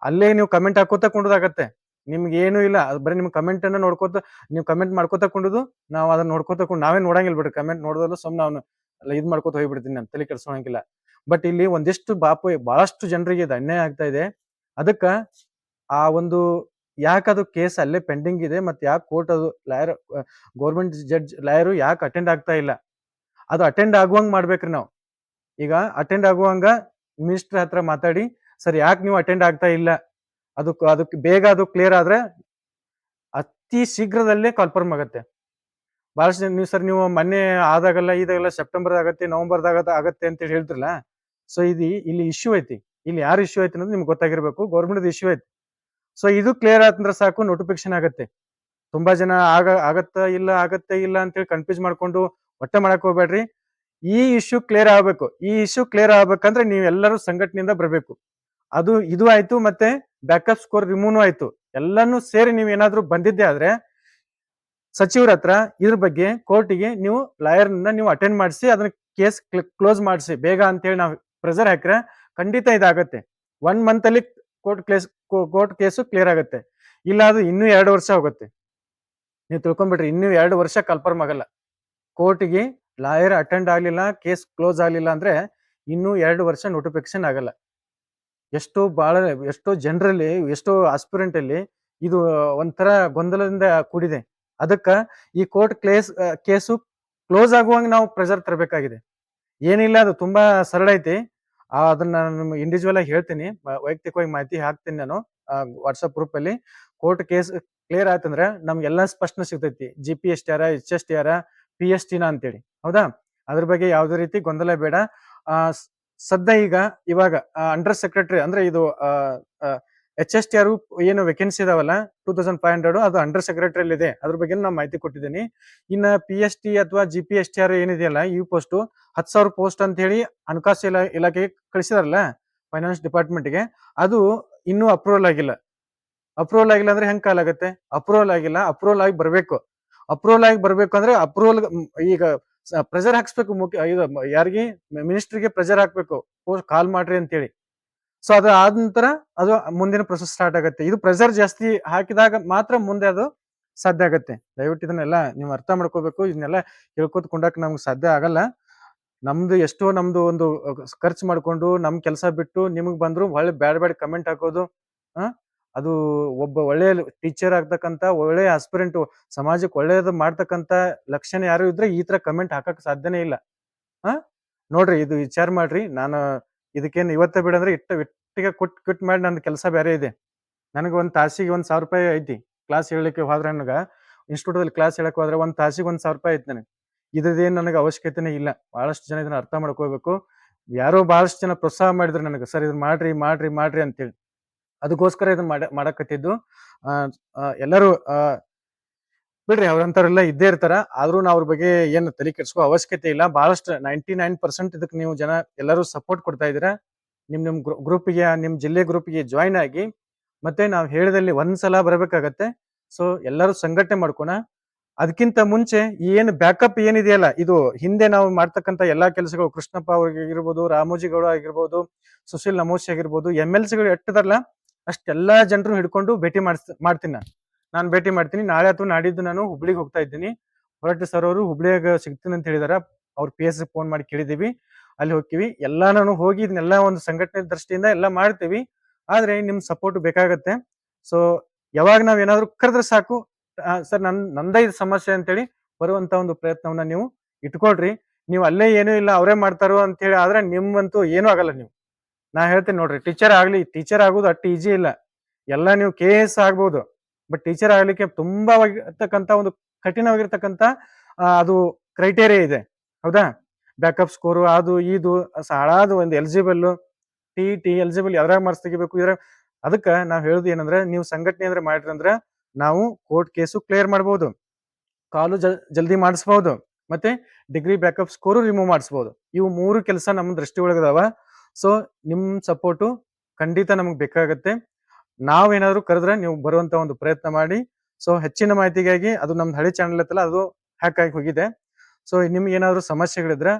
ಅಲ್ಲೇ ನೀವು ಕಮೆಂಟ್ ಹಾಕೋತಾ ಕುಂಡದಾಗತ್ತೆ. ನಿಮ್ಗೆ ಏನು ಇಲ್ಲ. ಬರೀ ನಿಮ್ ಕಮೆಂಟ್ ಅನ್ನ ನೋಡ್ಕೋತ, ನೀವು ಕಮೆಂಟ್ ಮಾಡ್ಕೋತ ಕುಂಡುದು, ನಾವು ಅದನ್ನ ನೋಡ್ಕೋತ ಕುಂಡು, ನಾವೇ ನೋಡಂಗಿಲ್ಲ ಬಿಡ್ರಿ. ಕಮೆಂಟ್ ನೋಡೋದಲ್ಲ ಸುಮ್ನೆ ನಾನು ಇದ್ ಮಾಡ್ಕೋತ ಹೋಗ್ಬಿಡ್ತೀನಿ, ನಾನು ತಲೆ ಕೆಡ್ಸೋಂಗಿಲ್ಲ ಬಟ್ ಇಲ್ಲಿ ಒಂದಿಷ್ಟು ಬಾಪು, ಬಹಳಷ್ಟು ಜನರಿಗೆ ಇದು ಅನ್ಯಾಯ ಆಗ್ತಾ ಇದೆ. ಅದಕ್ಕ ಆ ಒಂದು, ಯಾಕೆ ಅದು ಕೇಸ್ ಅಲ್ಲೇ ಪೆಂಡಿಂಗ್ ಇದೆ, ಮತ್ತೆ ಯಾಕೆ ಕೋರ್ಟ್ ಅದು ಲಾಯರ್ ಗೌರ್ಮೆಂಟ್ ಜಡ್ಜ್ ಲಾಯರು ಯಾಕೆ ಅಟೆಂಡ್ ಆಗ್ತಾ ಇಲ್ಲ? ಅದು ಅಟೆಂಡ್ ಆಗುವಂಗ್ ಮಾಡ್ಬೇಕ್ರಿ ನಾವು. ಈಗ ಅಟೆಂಡ್ ಆಗುವಂಗ ಮಿನಿಸ್ಟರ್ ಹತ್ರ ಮಾತಾಡಿ ಸರ್ ಯಾಕೆ ನೀವು ಅಟೆಂಡ್ ಆಗ್ತಾ ಇಲ್ಲ? ಅದಕ್ಕೆ ಅದಕ್ಕೆ ಬೇಗ ಅದು ಕ್ಲಿಯರ್ ಆದ್ರೆ ಅತಿ ಶೀಘ್ರದಲ್ಲೇ ಕನ್ಫರ್ಮ್ ಆಗುತ್ತೆ. ಜನ, ನೀವು ಸರ್ ನೀವು ಮೊನ್ನೆ ಆದಾಗಲ್ಲ ಇದಾಗಲ್ಲ ಸೆಪ್ಟೆಂಬರ್ ಆಗತ್ತೆ ನವೆಂಬರ್ದಾಗ ಆಗತ್ತೆ ಅಂತ ಹೇಳಿ ಹೇಳ್ತಿರಲ್ಲ ಸೊ ಇದು ಇಲ್ಲಿ ಇಶ್ಯೂ ಐತಿ. ಇಲ್ಲಿ ಯಾರು ಇಶ್ಯೂ ಐತಿ ಅನ್ನೋದು ನಿಮ್ಗೆ ಗೊತ್ತಾಗಿರ್ಬೇಕು ಗೌರ್ಮೆಂಟ್ ಇಶ್ಯೂ ಐತಿ. ಸೊ ಇದು ಕ್ಲಿಯರ್ ಆದ್ರೆ ಸಾಕು ನೋಟಿಫಿಕೇಶನ್ ಆಗತ್ತೆ. ತುಂಬಾ ಜನ ಆಗ, ಆಗತ್ತ ಇಲ್ಲ, ಆಗತ್ತೆ ಇಲ್ಲ ಅಂತೇಳಿ ಕನ್ಫ್ಯೂಸ್ ಮಾಡ್ಕೊಂಡು ಒಟ್ಟ ಮಾಡಕ್ ಹೋಗ್ಬೇಡ್ರಿ. ಈ ಇಶ್ಯೂ ಕ್ಲಿಯರ್ ಆಗ್ಬೇಕು. ಈ ಇಶ್ಯೂ ಕ್ಲಿಯರ್ ಆಗ್ಬೇಕಂದ್ರೆ ನೀವೆಲ್ಲರೂ ಸಂಘಟನೆಯಿಂದ ಬರಬೇಕು. ಅದು ಇದು ಆಯ್ತು ಮತ್ತೆ ಬ್ಯಾಕಪ್ ಸ್ಕೋರ್ ರಿಮೂವ್ ಆಯ್ತು. ಎಲ್ಲಾನು ಸೇರಿ ನೀವು ಏನಾದ್ರೂ ಬಂದಿದ್ದೆ ಆದ್ರೆ ಸಚಿವರ ಹತ್ರ ಇದ್ರ ಬಗ್ಗೆ ಕೋರ್ಟಿಗೆ ನೀವು ಲಾಯರ್ನ ನೀವು ಅಟೆಂಡ್ ಮಾಡಿಸಿ, ಅದನ್ನ ಕೇಸ್ ಕ್ಲೋಸ್ ಮಾಡಿಸಿ. ಬೇಗ ಅಂತೇಳಿ ನಾವು ಪ್ರೆಸರ್ ಹಾಕ್ರೆ ಖಂಡಿತ ಇದಾಗತ್ತೆ. ಒನ್ ಮಂತ್ ಅಲ್ಲಿ court case court case clear ಆಗುತ್ತೆ. ಇಲ್ಲ ಅದು ಇನ್ನೂ ಎರಡು ವರ್ಷ ಹೋಗುತ್ತೆ. ನೀವು ತಿಳ್ಕೊಂಬಿಟ್ರಿ ಇನ್ನೂ ಎರಡು ವರ್ಷ ಕನ್ಫರ್ಮ್ ಆಗಲ್ಲ. ಕೋರ್ಟಿಗೆ ಲಾಯರ್ ಅಟೆಂಡ್ ಆಗ್ಲಿಲ್ಲ ಕೇಸ್ ಕ್ಲೋಸ್ ಆಗ್ಲಿಲ್ಲ ಅಂದ್ರೆ ಇನ್ನೂ ಎರಡು ವರ್ಷ ನೋಟಿಫಿಕೇಶನ್ ಆಗಲ್ಲ. ಎಷ್ಟೋ ಬಹಳ ಎಷ್ಟೋ ಜನರಲ್ಲಿ ಎಷ್ಟೋ ಆಸ್ಪಿರೆಂಟ್ ಅಲ್ಲಿ ಇದು ಒಂಥರ ಗೊಂದಲದಿಂದ ಕೂಡಿದೆ. ಅದಕ್ಕ ಈ ಕೋರ್ಟ್ ಕ್ಲೇಸ್ ಕೇಸು ಕ್ಲೋಸ್ ಆಗುವಂಗ ನಾವು ಪ್ರೆಷರ್ ತರಬೇಕಾಗಿದೆ. ಏನಿಲ್ಲ ಅದು ತುಂಬಾ ಸರಳ ಐತಿ. ಅದನ್ನ ನಾನು ಇಂಡಿವಿಜುವಲ್ ಆಗಿ ಹೇಳ್ತೀನಿ. ವೈಯಕ್ತಿಕವಾಗಿ ಮಾಹಿತಿ ಹಾಕ್ತೀನಿ ನಾನು ವಾಟ್ಸಪ್ ಗ್ರೂಪ್ ಅಲ್ಲಿ. ಕೋರ್ಟ್ ಕೇಸ್ ಕ್ಲಿಯರ್ ಆಯ್ತಂದ್ರೆ ನಮ್ಗೆಲ್ಲ ಸ್ಪಷ್ಟನೆ ಸಿಗ್ತೈತಿ. G P S T R H S T R P S ಟಿನ ಅಂತೇಳಿ. ಹೌದಾ? ಅದ್ರ ಬಗ್ಗೆ ಯಾವುದೇ ರೀತಿ ಗೊಂದಲ ಬೇಡ. ಆ, ಸದ್ಯ ಈಗ ಇವಾಗ ಅಂಡರ್ ಸೆಕ್ರೆಟರಿ ಅಂದ್ರೆ ಇದು ಎಚ್ ಎಸ್ ಟಿ ಆರ್ ಏನು ವೇಕೆನ್ಸಿ ಇದಾವಲ್ಲ ಟೂ ತೌಸಂಡ್ ಫೈವ್ ಹಂಡ್ರೆಡ್ ಅದು ಅಂಡರ್ ಸೆಕ್ರೆಟರಿ ಇದೆ ಅದ್ರ ಬಗ್ಗೆ ನಾನು ಮಾಹಿತಿ ಕೊಟ್ಟಿದ್ದೀನಿ. ಇನ್ನ ಪಿ ಎಸ್ ಟಿ ಅಥವಾ G P S T R ಏನಿದೆಯಲ್ಲ, ಈ ಪೋಸ್ಟ್ ಹತ್ತು ಸಾವಿರ ಪೋಸ್ಟ್ ಅಂತ ಹೇಳಿ ಹಣಕಾಸು ಇಲಾ, ಇಲಾಖೆಗೆ ಕಳಿಸಿದಾರಲ್ಲ ಫೈನಾನ್ಸ್ ಡಿಪಾರ್ಟ್ಮೆಂಟ್ಗೆ ಅದು ಇನ್ನೂ ಅಪ್ರೂವಲ್ ಆಗಿಲ್ಲ. ಅಪ್ರೂವಲ್ ಆಗಿಲ್ಲ ಅಂದ್ರೆ ಹೆಂಗ್ ಕಾಲಾಗತ್ತೆ ಅಪ್ರೂವಲ್ ಆಗಿಲ್ಲ ಅಪ್ರೂವಲ್ ಆಗಿ ಬರಬೇಕು. ಅಪ್ರೂವಲ್ ಆಗಿ ಬರ್ಬೇಕು ಅಂದ್ರೆ ಅಪ್ರೂವಲ್ ಈಗ ಪ್ರೆಷರ್ ಹಾಕ್ಸ್ಬೇಕು ಮುಖ್ಯ, ಇದು ಯಾರಿಗೆ? ಮಿನಿಸ್ಟ್ರಿಗೆ ಪ್ರೆಷರ್ ಹಾಕ್ಬೇಕು. ಕಾಲ್ ಮಾಡ್ರಿ ಅಂತೇಳಿ. ಸೊ ಅದು ಆದ ನಂತರ ಅದು ಮುಂದಿನ ಪ್ರೊಸೆಸ್ ಸ್ಟಾರ್ಟ್ ಆಗುತ್ತೆ. ಇದು ಪ್ರೆಷರ್ ಜಾಸ್ತಿ ಹಾಕಿದಾಗ ಮಾತ್ರ ಮುಂದೆ ಅದು ಸಾಧ್ಯ ಆಗತ್ತೆ. ದಯವಿಟ್ಟು ಇದನ್ನೆಲ್ಲ ನೀವು ಅರ್ಥ ಮಾಡ್ಕೋಬೇಕು. ಇದನ್ನೆಲ್ಲ ಹೇಳ್ಕೊತ ಕುಂಡಾಕ್ ನಮ್ಗೆ ಸಾಧ್ಯ ಆಗಲ್ಲ. ನಮ್ದು ಎಷ್ಟೋ ನಮ್ದು ಒಂದು ಖರ್ಚು ಮಾಡ್ಕೊಂಡು ನಮ್ ಕೆಲಸ ಬಿಟ್ಟು ನಿಮಗ್ ಬಂದ್ರು ಒಳ್ಳೆ ಬ್ಯಾಡ್ ಬ್ಯಾಡ್ ಕಮೆಂಟ್ ಹಾಕೋದು ಅದು ಒಬ್ಬ ಒಳ್ಳೆಯ ಟೀಚರ್ ಆಗ್ತಕ್ಕಂಥ, ಒಳ್ಳೆಯ ಆಸ್ಪಿರೆಂಟ್ ಸಮಾಜಕ್ಕೆ ಒಳ್ಳೆಯದು ಮಾಡ್ತಕ್ಕಂಥ ಲಕ್ಷಣ ಯಾರು ಇದ್ರೆ ಈ ತರ ಕಮೆಂಟ್ ಹಾಕಕ್ ಸಾಧ್ಯನೇ ಇಲ್ಲ. ಆ ನೋಡ್ರಿ, ಇದು ವಿಚಾರ ಮಾಡ್ರಿ. ನಾನು ಇದಕ್ಕೇನು ಇವತ್ತೇ ಬಿಡಂದ್ರೆ ಇಟ್ಟ ಇಟ್ಟಿಗೆ ಕುಟ್ ಕ್ವಿಟ್ ಮಾಡಿ ನನ್ನ ಕೆಲಸ ಬೇರೆ ಇದೆ. ನನಗೆ ಒಂದು ತಾಸಿಗೆ ಒಂದು ಸಾವಿರ ರೂಪಾಯಿ ಐತಿ. ಕ್ಲಾಸ್ ಹೇಳಲಿಕ್ಕೆ ಹೋದ್ರೆ ನನಗೆ ಇನ್ಸ್ಟಿಟ್ಯೂಟಲ್ಲಿ ಕ್ಲಾಸ್ ಹೇಳಕ್ಕೆ ಹೋದ್ರೆ ಒಂದು ತಾಸಿಗೆ ಒಂದು ಸಾವಿರ ರೂಪಾಯಿ ಐತಿ ನನಗೆ. ಇದೇನು ನನಗೆ ಅವಶ್ಯಕತೆನೇ ಇಲ್ಲ. ಬಹಳಷ್ಟು ಜನ ಇದನ್ನ ಅರ್ಥ ಮಾಡ್ಕೋಬೇಕು. ಯಾರೋ ಬಹಳಷ್ಟು ಜನ ಪ್ರೋತ್ಸಾಹ ಮಾಡಿದ್ರು ನನಗೆ. ಸರ್ ಇದನ್ನ ಮಾಡ್ರಿ ಮಾಡ್ರಿ ಮಾಡ್ರಿ ಅಂತೇಳಿ. ಅದಕ್ಕೋಸ್ಕರ ಇದನ್ನ ಮಾಡ, ಮಾಡಕತ್ತಿದ್ದು. ಎಲ್ಲರೂ ಬಿಡ್ರಿ ಅವ್ರಂತವ್ರೆಲ್ಲ ಇದ್ದೇ ಇರ್ತಾರ. ಆದ್ರೂ ನಾವು ಅವ್ರ ಬಗ್ಗೆ ಏನು ತಲೆ ಕೆಡ್ಸ್ಕೋ ಅವಶ್ಯಕತೆ ಇಲ್ಲ. ಬಹಳಷ್ಟು ನೈಂಟಿ ನೈನ್ ಪರ್ಸೆಂಟ್ ಇದಕ್ಕೆ ನೀವು ಜನ ಎಲ್ಲರೂ ಸಪೋರ್ಟ್ ಕೊಡ್ತಾ ಇದ್ದೀರಾ. ನಿಮ್ ನಿಮ್ ಗ್ರೂಪ್ಗೆ, ನಿಮ್ ಜಿಲ್ಲೆ ಗ್ರೂಪ್ಗೆ ಜಾಯಿನ್ ಆಗಿ ಮತ್ತೆ ನಾವು ಹೇಳಿದಲ್ಲಿ ಒಂದ್ಸಲ ಬರಬೇಕಾಗತ್ತೆ. ಸೊ, ಎಲ್ಲರೂ ಸಂಘಟನೆ ಮಾಡ್ಕೋಣ. ಅದಕ್ಕಿಂತ ಮುಂಚೆ ಏನು ಬ್ಯಾಕಪ್ ಏನಿದೆಯಲ್ಲ, ಇದು ಹಿಂದೆ ನಾವು ಮಾಡ್ತಕ್ಕಂತ ಎಲ್ಲಾ ಕೆಲಸಗಳು ಕೃಷ್ಣಪ್ಪ ಅವ್ರಿಗೆ ಆಗಿರ್ಬೋದು ರಾಮೋಜಿ ಗೌಡ ಆಗಿರ್ಬೋದು, ಸುಶೀಲ್ ನಮೋಶಿ ಆಗಿರ್ಬೋದು, ಎಂ ಎಲ್ ಸಿಗಳು ಎಟ್ಟದಾರಲ್ಲ ಅಷ್ಟೆಲ್ಲಾ ಜನರು ಹಿಡ್ಕೊಂಡು ಭೇಟಿ ಮಾಡಿಸ್, ಮಾಡ್ತೀನಿ ನಾನು. ನಾನು ಭೇಟಿ ಮಾಡ್ತೀನಿ. ನಾಳೆ ಅಥವಾ ನಾಡಿದ್ದು ನಾನು ಹುಬ್ಳಿಗೆ ಹೋಗ್ತಾ ಇದ್ದೀನಿ. ಹೊರಟ ಸರ್ ಅವರು ಹುಬ್ಳಿಯಾಗ ಸಿಗ್ತೀನಿ ಅಂತ ಹೇಳಿದಾರ. ಅವ್ರ ಪಿ ಎಸ್ ಫೋನ್ ಮಾಡಿ ಕೇಳಿದೀವಿ. ಅಲ್ಲಿ ಹೋಗ್ತೀವಿ ಎಲ್ಲಾ ನಾನು ಹೋಗಿ ಇದನ್ನೆಲ್ಲ ಒಂದು ಸಂಘಟನೆ ದೃಷ್ಟಿಯಿಂದ ಎಲ್ಲ ಮಾಡ್ತೀವಿ. ಆದ್ರೆ ನಿಮ್ ಸಪೋರ್ಟ್ ಬೇಕಾಗತ್ತೆ. ಸೊ ಯಾವಾಗ ನಾವ್ ಏನಾದ್ರು ಕರೆದ್ರೆ ಸಾಕು. ಸರ್ ನನ್, ನಂದ ಇದು ಸಮಸ್ಯೆ ಅಂತೇಳಿ ಬರುವಂತ ಒಂದು ಪ್ರಯತ್ನವನ್ನ ನೀವು ಇಟ್ಕೊಳ್ರಿ. ನೀವು ಅಲ್ಲೇ ಏನೂ ಇಲ್ಲ, ಅವರೇ ಮಾಡ್ತಾರೋ ಅಂತ ಹೇಳಿ ಆದ್ರೆ ನಿಮ್ಮಂತೂ ಏನೂ ಆಗಲ್ಲ ನೀವು. ನಾ ಹೇಳ್ತೀನಿ ನೋಡ್ರಿ ಟೀಚರ್ ಆಗ್ಲಿ ಟೀಚರ್ ಆಗೋದು ಅಷ್ಟು ಈಜಿ ಇಲ್ಲ. ಎಲ್ಲ ನೀವು ಕೆ ಎಸ್ ಆಗ್ಬೋದು. ಬಟ್ ಟೀಚರ್ ಆಗ್ಲಿಕ್ಕೆ ತುಂಬಾ ಇರ್ತಕ್ಕಂತ ಒಂದು ಕಠಿಣವಾಗಿರ್ತಕ್ಕಂತ ಅದು ಕ್ರೈಟೇರಿಯಾ ಇದೆ. ಹೌದಾ? ಬ್ಯಾಕಪ್ ಸ್ಕೋರು ಅದು, ಇದು ಸಾಳಾದು ಒಂದು ಎಲಿಜಿಬಲ್ ಟಿ ಟಿ ಎಲಿಜಿಬಲ್ ಯಾವ್ದ್ರಾಗ ಮಾರ್ಕ್ಸ್ ತೆಗಿಬೇಕು ಇದ್ರ ಅದಕ್ಕೆ ನಾವು ಹೇಳುದು ಏನಂದ್ರೆ, ನೀವು ಸಂಘಟನೆ ಅಂದ್ರೆ ಮಾಡ್ರಿ ಅಂದ್ರೆ ನಾವು ಕೋರ್ಟ್ ಕೇಸು ಕ್ಲಿಯರ್ ಮಾಡ್ಬೋದು. ಕಾಲು ಜಲ್ ಜಲ್ದಿ ಮಾಡಿಸ್ಬಹುದು ಮತ್ತೆ ಡಿಗ್ರಿ ಬ್ಯಾಕಪ್ ಸ್ಕೋರು ರಿಮೂವ್ ಮಾಡಿಸ್ಬೋದು. ಇವು ಮೂರು ಕೆಲಸ ನಮ್ಮ ದೃಷ್ಟಿ ಒಳಗದಾವ ಸೊ ನಿಮ್ ಸಪೋರ್ಟು ಖಂಡಿತ ನಮಗ್ ಬೇಕಾಗತ್ತೆ. ನಾವೇನಾದ್ರೂ ಕರೆದ್ರೆ ನೀವು ಬರುವಂತ ಒಂದು ಪ್ರಯತ್ನ ಮಾಡಿ. ಸೊ ಹೆಚ್ಚಿನ ಮಾಹಿತಿಗಾಗಿ ಅದು ನಮ್ದು ಹಳೆ ಚಾನಲ್ ಇತ್ತಲ್ಲ ಅದು ಹ್ಯಾಕ್ ಆಗಿ ಹೋಗಿದೆ. ಸೊ ನಿಮ್ಗೆ ಏನಾದ್ರು ಸಮಸ್ಯೆಗಳಿದ್ರೆ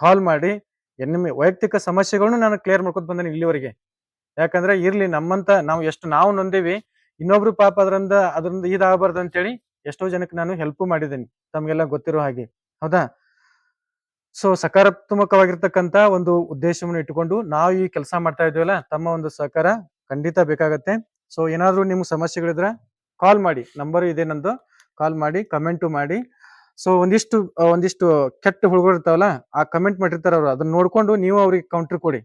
ಕಾಲ್ ಮಾಡಿ. ನಿಮ್ಮ ವೈಯಕ್ತಿಕ ಸಮಸ್ಯೆಗಳನ್ನು ನಾನು ಕ್ಲಿಯರ್ ಮಾಡ್ಕೊತ ಬಂದೇನೆ ಇಲ್ಲಿವರೆಗೆ. ಯಾಕಂದ್ರೆ ಇರ್ಲಿ, ನಮ್ಮಂತ ನಾವು ಎಷ್ಟು ನಾವು ನೊಂದೇವಿ, ಇನ್ನೊಬ್ರು ಪಾಪ ಅದರಿಂದ ಅದರಿಂದ ಇದಾಗಬಾರ್ದು ಅಂತೇಳಿ ಎಷ್ಟೋ ಜನಕ್ಕೆ ನಾನು ಹೆಲ್ಪ್ ಮಾಡಿದ್ದೀನಿ. ತಮ್ಗೆಲ್ಲ ಗೊತ್ತಿರೋ ಹಾಗೆ. ಹೌದಾ? ಸೊ ಸಕಾರಾತ್ಮಕವಾಗಿರ್ತಕ್ಕಂತ ಒಂದು ಉದ್ದೇಶವನ್ನು ಇಟ್ಟುಕೊಂಡು ನಾವು ಈ ಕೆಲಸ ಮಾಡ್ತಾ ಇದೀವಲ್ಲ ತಮ್ಮ ಒಂದು ಸಹಕಾರ ಖಂಡಿತ ಬೇಕಾಗತ್ತೆ. ಸೊ ಏನಾದ್ರೂ ನಿಮ್ಗೆ ಸಮಸ್ಯೆಗಳಿದ್ರೆ ಕಾಲ್ ಮಾಡಿ. ನಂಬರ್ ಇದೆ ನಂದು. ಕಾಲ್ ಮಾಡಿ ಕಮೆಂಟು ಮಾಡಿ. ಸೊ ಒಂದಿಷ್ಟು ಒಂದಿಷ್ಟು ಕೆಟ್ಟ ಹುಡುಗರು ಇರ್ತಾವಲ್ಲ, ಆ ಕಮೆಂಟ್ ಮಾಡಿರ್ತಾರ ಅವ್ರು. ಅದನ್ನ ನೋಡ್ಕೊಂಡು ನೀವು ಅವ್ರಿಗೆ ಕೌಂಟರ್ ಕೊಡಿ.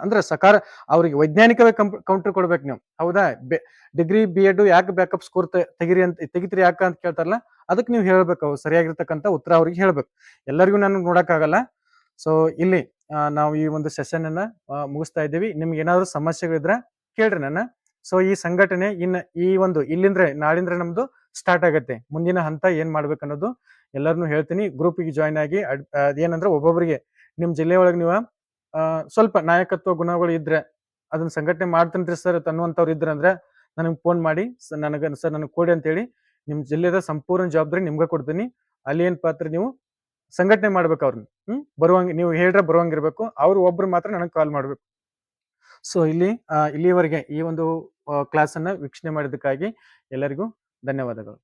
ಅಂದ್ರೆ ಸಕಾರ ಅವ್ರಿಗೆ ವೈಜ್ಞಾನಿಕವೇ ಕೌಂಟರ್ ಕೊಡ್ಬೇಕು ನೀವು. ಹೌದಾ? ಡಿಗ್ರಿ ಬಿ ಎಡ್ ಯಾಕೆ ಬ್ಯಾಕಪ್ ಸ್ಕೋರ್ ತೆಗಿರಿ ಅಂತ, ತೆಗಿತೀರಿ ಯಾಕೆ ಅಂತ ಕೇಳ್ತಾರಲ್ಲ ಅದಕ್ಕೆ ನೀವು ಹೇಳ್ಬೇಕು, ಅವ್ರು ಸರಿಯಾಗಿರ್ತಕ್ಕಂಥ ಉತ್ತರ ಅವ್ರಿಗೆ ಹೇಳ್ಬೇಕು. ಎಲ್ಲರಿಗೂ ನಾನು ನೋಡಕ್ಕಾಗಲ್ಲ. ಸೊ ಇಲ್ಲಿ ನಾವು ಈ ಒಂದು ಸೆಷನ್ ಅನ್ನ ಮುಗಿಸ್ತಾ ಇದ್ದೀವಿ. ನಿಮ್ಗೆ ಏನಾದ್ರು ಸಮಸ್ಯೆಗಳಿದ್ರೆ ಕೇಳ್ರಿ ನನ್ನ. ಸೊ ಈ ಸಂಘಟನೆ ಇನ್ನ, ಈ ಒಂದು ಇಲ್ಲಿಂದ್ರೆ, ನಾಳಿಂದ್ರೆ ನಮ್ದು ಸ್ಟಾರ್ಟ್ ಆಗತ್ತೆ. ಮುಂದಿನ ಹಂತ ಏನ್ ಮಾಡ್ಬೇಕು ಅನ್ನೋದು ಎಲ್ಲರನ್ನು ಹೇಳ್ತೀನಿ. ಗ್ರೂಪಿಗೆ ಜಾಯ್ನ್ ಆಗಿ, ಅಡ್- ಏನಂದ್ರೆ ಒಬ್ಬೊಬ್ಬರಿಗೆ ನಿಮ್ ಜಿಲ್ಲೆ ಒಳಗೆ ನೀವು ಸ್ವಲ್ಪ ನಾಯಕತ್ವ ಗುಣಗಳು ಇದ್ರೆ ಅದನ್ನ ಸಂಘಟನೆ ಮಾಡ್ತಂತ್ರಿ ಸರ್ ತನ್ನುವಂಥವ್ರು ಇದ್ರೆ ಅಂದ್ರೆ ನನಗೆ ಫೋನ್ ಮಾಡಿ ನನಗೆ ಸರ್ ನನಗೆ ಕೊಡಿ ಅಂತೇಳಿ ನಿಮ್ಮ ಜಿಲ್ಲೆದ ಸಂಪೂರ್ಣ ಜವಾಬ್ದಾರಿ ನಿಮ್ಗೆ ಕೊಡ್ತೀನಿ. ಅಲ್ಲಿ ಏನ್ ಪಾತ್ರ ನೀವು ಸಂಘಟನೆ ಮಾಡ್ಬೇಕು ಅವ್ರನ್ನ, ಹ್ಮ್? ಬರುವಂಗ, ನೀವು ಹೇಳ್ರೆ ಬರುವಂಗಿರ್ಬೇಕು. ಅವ್ರು ಒಬ್ರು ಮಾತ್ರ ನನಗೆ ಕಾಲ್ ಮಾಡ್ಬೇಕು. ಸೊ ಇಲ್ಲಿ ಇಲ್ಲಿವರೆಗೆ ಈ ಒಂದು ಕ್ಲಾಸ್ ಅನ್ನ ವೀಕ್ಷಣೆ ಮಾಡಿದ್ದಕ್ಕಾಗಿ ಎಲ್ಲರಿಗೂ ಧನ್ಯವಾದಗಳು.